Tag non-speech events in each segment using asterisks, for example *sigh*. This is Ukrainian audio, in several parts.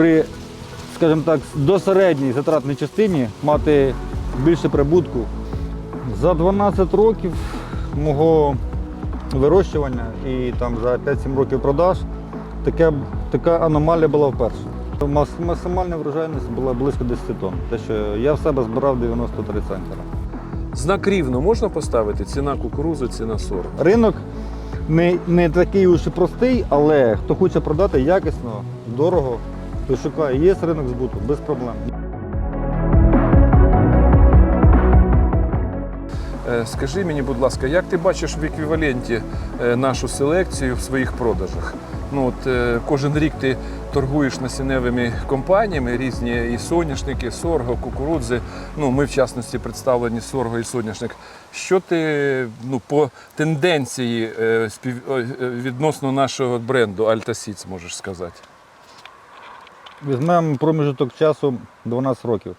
при, скажімо так, до середній затратній частині мати більше прибутку. За 12 років мого вирощування і там за 5-7 років продаж таке, така аномалія була вперше. Максимальна врожайність була близько 10 тонн. Те, що я в себе збирав 93 центнера. Знак рівно можна поставити? Ціна кукурузи, ціна сору. Ринок не, не такий уж і простий, але хто хоче продати якісно, дорого, то шукає. Є ринок збуту, без проблем. Е, Скажи мені, будь ласка, як ти бачиш в еквіваленті е, нашу селекцію в своїх продажах? Ну, от, е, кожен рік ти торгуєш насінневими компаніями, різні і соняшники, сорго, кукурудзи. Ну, ми, в частності, представлені сорго і соняшник. Що ти ну, по тенденції відносно нашого бренду Seeds можеш сказати? Візьмемо проміжок часу 12 років.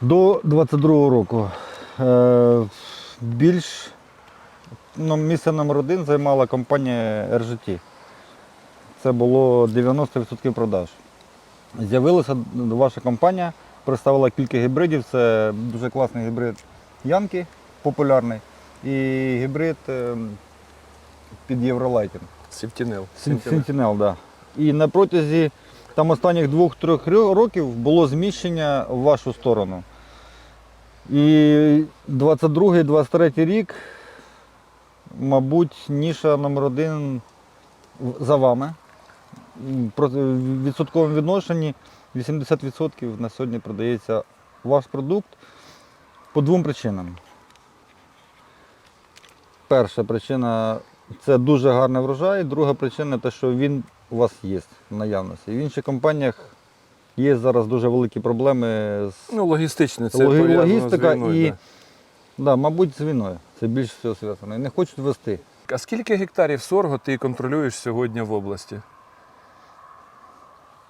До 22 року е, більш ну, місце номер один займала компанія RGT. Це було 90% продаж. З'явилася ваша компанія, представила кілька гібридів. Це дуже класний гібрид Янки, популярний, і гібрид е, під Євролайтінг. Сентінел, да. І на протязі там останніх двох-трьох рю- років було зміщення в вашу сторону. І 22-23 рік, мабуть, ніша номер один за вами. В відсотковому відношенні 80% на сьогодні продається ваш продукт по двом причинам. Перша причина це дуже гарний врожай. Друга причина те, що він у вас є в наявності. В інших компаніях є зараз дуже великі проблеми з Ну, логістичне, це Логі- пов'язано логістика з війною. і- да. да, мабуть, з війною. Це більш всього зв'язано. І не хочуть вести. А скільки гектарів сорго ти контролюєш сьогодні в області?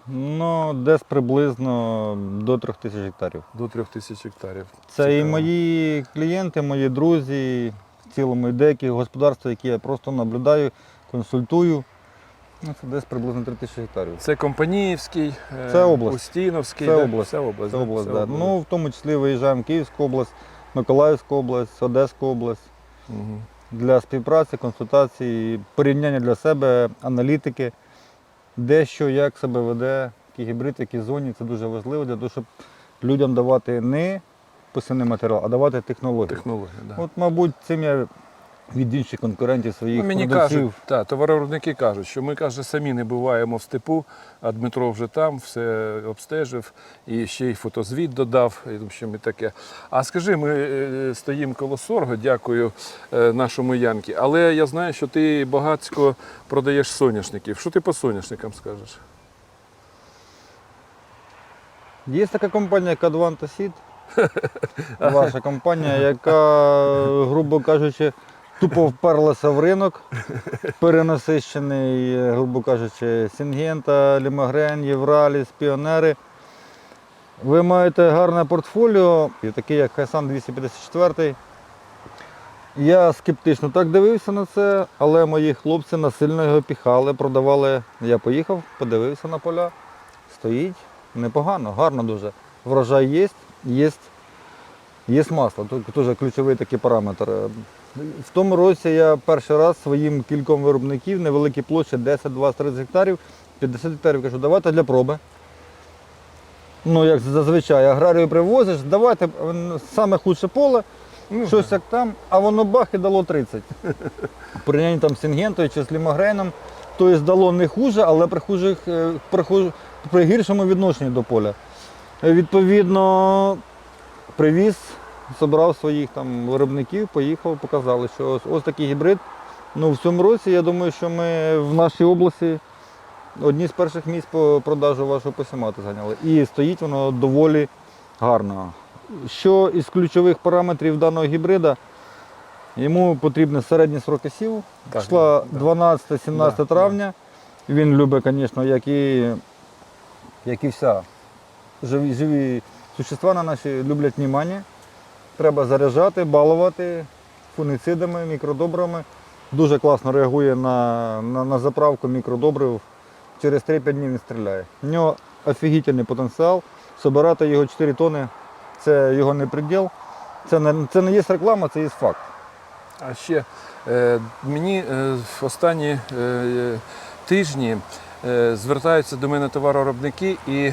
Ну, десь приблизно до трьох тисяч гектарів. До трьох тисяч гектарів. Це і Цікаво. мої клієнти, мої друзі, в цілому і деякі господарства, які я просто наблюдаю, консультую. Ну, це десь приблизно 3 тисячі гектарів. Це Компаніївський, е, Це область. Устіновський. Це да? область. Це область. Це да? область, Це да. Ну, в тому числі виїжджаємо в Київську область, Миколаївську область, Одеську область Мгм. для співпраці, консультації, порівняння для себе, аналітики, де що, як себе веде, який гібрид, в якій зоні. Це дуже важливо для того, щоб людям давати не посівний матеріал, а давати технологію. Технологія, да. От, мабуть, цим я від інших конкурентів своїх Ну, мені продавців. кажуть, та, товаровиробники кажуть, що ми каже, самі не буваємо в степу, а Дмитро вже там все обстежив і ще й фотозвіт додав. І, общем, і таке. А скажи, ми е, стоїмо коло сорго, дякую е, нашому Янки. Але я знаю, що ти багатсько продаєш соняшників. Що ти по соняшникам скажеш? Є така компанія, як Advanta Seed, *laughs* ваша компанія, яка, грубо кажучи, тупо вперлася в ринок, перенасищений, е, грубо кажучи, Сінгента, Лімагрен, Євраліс, Піонери. Ви маєте гарне портфоліо, і такий як Хайсан 254. Я скептично так дивився на це, але мої хлопці насильно його піхали, продавали. Я поїхав, подивився на поля. Стоїть непогано, гарно дуже. Врожай є, є, є масло. Тут теж ключовий такий параметр. В тому році я перший раз своїм кільком виробників невеликі площі 10, 20, 30 гектарів, 50 гектарів кажу, давайте для проби. Ну, як зазвичай, аграрію привозиш, давайте м, саме худше поле, Ну, щось як там, а воно бах і дало 30. В *laughs* порівнянні там з Сінгентою чи з Лімагреном, тобто дало не хуже, але при, хужих, е, при, хуж- при гіршому відношенні до поля. Е, Відповідно, привіз, зібрав своїх там виробників, поїхав, показали, що ось, ось такий гібрид. Ну, в цьому році я думаю, що ми в нашій області одні з перших місць по продажу вашого посімати зайняли. І стоїть воно доволі гарно. Що із ключових параметрів даного гібрида, йому потрібні середні сроки Числа да. 12-17 Да, травня. Він любить, звісно, як і, як і вся. Живі, живі существа на наші люблять внимання. Треба заряджати, балувати фунгіцидами, мікродобрами. Дуже класно реагує на, на, на заправку мікродобрив. через 3-5 днів він стріляє. У нього офігітельний потенціал. Собирати його 4 тони це його не приділ. Це не, це не є реклама, це є факт. А ще е, мені е, в останні е, тижні е, звертаються до мене товаровиробники і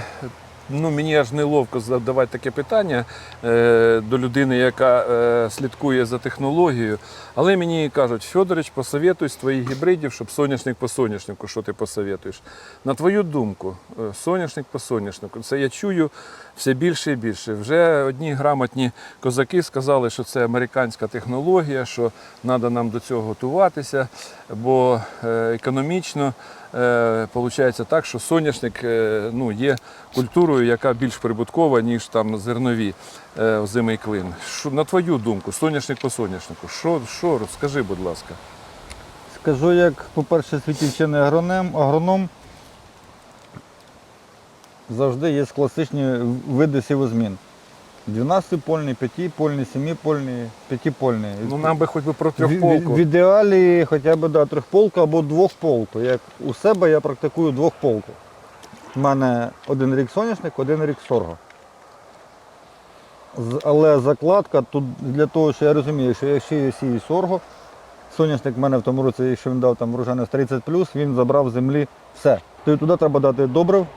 ну, мені аж неловко задавати таке питання е, до людини, яка е, слідкує за технологією. Але мені кажуть, Федорович, посоветуй з твоїх гібридів, щоб соняшник по соняшнику, що ти посоветуєш. На твою думку, е, соняшник по соняшнику, це я чую все більше і більше. Вже одні грамотні козаки сказали, що це американська технологія, що треба нам до цього готуватися, бо е, економічно виходить так, що соняшник е, ну, є культурою, яка більш прибуткова, ніж там зернові е, озимий клин. Що, на твою думку, соняшник по соняшнику, що, що розкажи, будь ласка. Скажу, як, по-перше, світівчений агроном, агроном завжди є класичні види сівозмін. 12-польний, 5-польний, 7-польний, 5-польний. Ну нам би хоч би про В, в, в ідеалі хоча б да, трьохполку або двохполку. Як у себе я практикую двохполку. У мене один рік соняшник, один рік сорго. Але закладка тут для того, що я розумію, що якщо я сію сорго, соняшник в мене в тому році, якщо він дав там врожайність 30 він забрав з землі все. То туди треба дати добрив,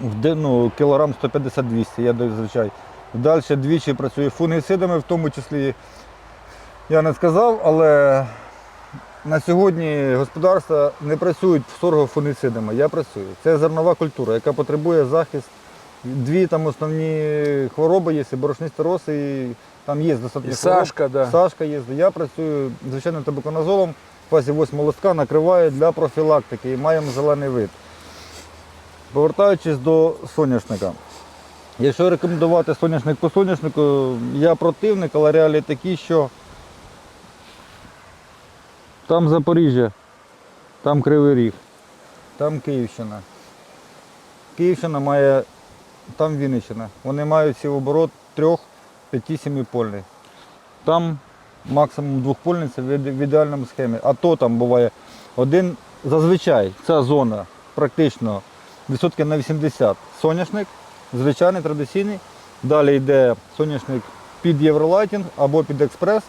в ну, кілограм 150-200, я зазвичай. Далі двічі працюю фунгіцидами, в тому числі я не сказав, але на сьогодні господарства не працюють в сорго. Я працюю. Це зернова культура, яка потребує захист. Дві там основні хвороби є, і борошнисті роси, і там є достатньо І хвороб. Сашка, да. Сашка є. Я працюю звичайним табаконазолом в фазі 8 листка, накриваю для профілактики і маємо зелений вид. Повертаючись до соняшника. Якщо рекомендувати соняшник по соняшнику, я противник, але реалії такі, що там Запоріжжя, там Кривий Ріг, там Київщина. Київщина має, там Вінниччина. Вони мають сівоборот трьох, п'яти, сімипольний. Там максимум двохпольний це в ідеальному схемі. А то там буває один, зазвичай ця зона практично відсотків на 80 соняшник, звичайний традиційний. Далі йде соняшник під євролайтінг або під експрес.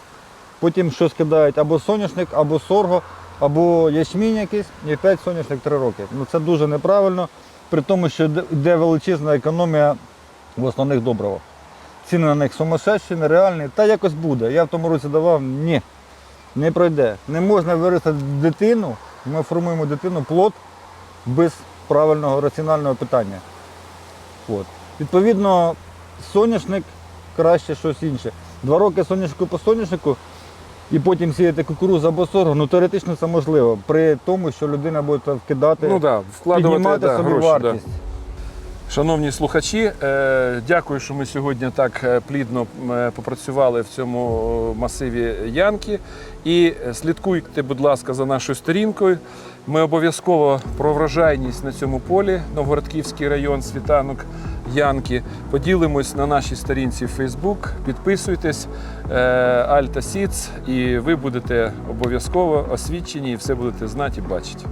Потім щось кидають або соняшник, або сорго, або ячмінь якийсь, і опять соняшник 3 роки. Ну це дуже неправильно, при тому, що йде величезна економія в основних добривах. Ціни на них сумасшедші, нереальні. Та якось буде. Я в тому році давав, ні, не пройде. Не можна виростити дитину, ми формуємо дитину плод без правильного раціонального питання. От. Відповідно, соняшник краще щось інше. Два роки соняшнику по соняшнику і потім сіяти кукурузу або сорго, ну теоретично це можливо, при тому, що людина буде вкидати, Ну да, вкладувати піднімати да, собі гроші. Да. вартість. Шановні слухачі, е, дякую, що ми сьогодні так е, плідно е, попрацювали в цьому масиві Янки. І слідкуйте, будь ласка, за нашою сторінкою. Ми обов'язково про врожайність на цьому полі, Новгородківський район, світанок Янки. Поділимось на нашій сторінці в Facebook. Підписуйтесь, е, Альта Сіц, і ви будете обов'язково освічені і все будете знати і бачити.